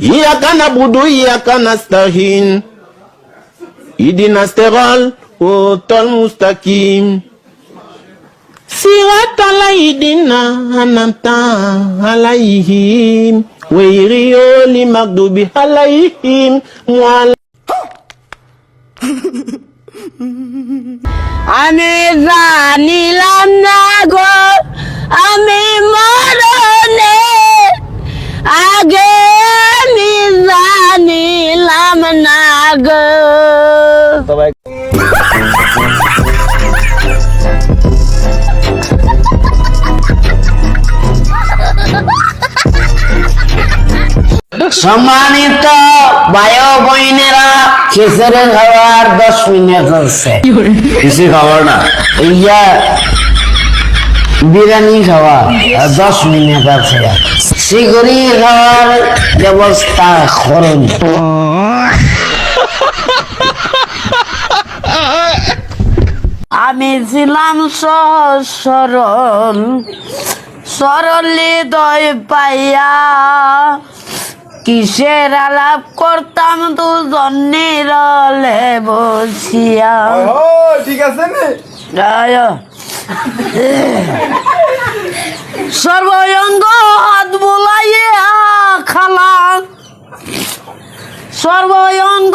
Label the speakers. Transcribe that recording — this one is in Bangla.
Speaker 1: إياك نعبد وإياك نستعين اهدنا الصراط المستقيم صراط الذين أنعمت عليهم غير المغضوب عليهم وعلى
Speaker 2: আমি জানিলাম না গো আমি না গো
Speaker 3: সম্মানিত ও বোনেরা খিচুড়ি খাওয়ার দশ মিনিট হচ্ছে।
Speaker 4: কিছু খাবার না।
Speaker 3: ইয়া বিরিয়ানি খাওয়া আর দশ মিনিট আছে। শিগরি খাওয়ার ব্যবস্থা করুন। আমি ছিলাম সহজ সরল সরলি দয় পাইয়া কিসের আলাপ করতাম দুজন নিরলে বসিয়া।
Speaker 4: ঠিক আছে।
Speaker 3: সর্বঙ্গ হাত বুলাইয়া খালা সর্বঙ্গ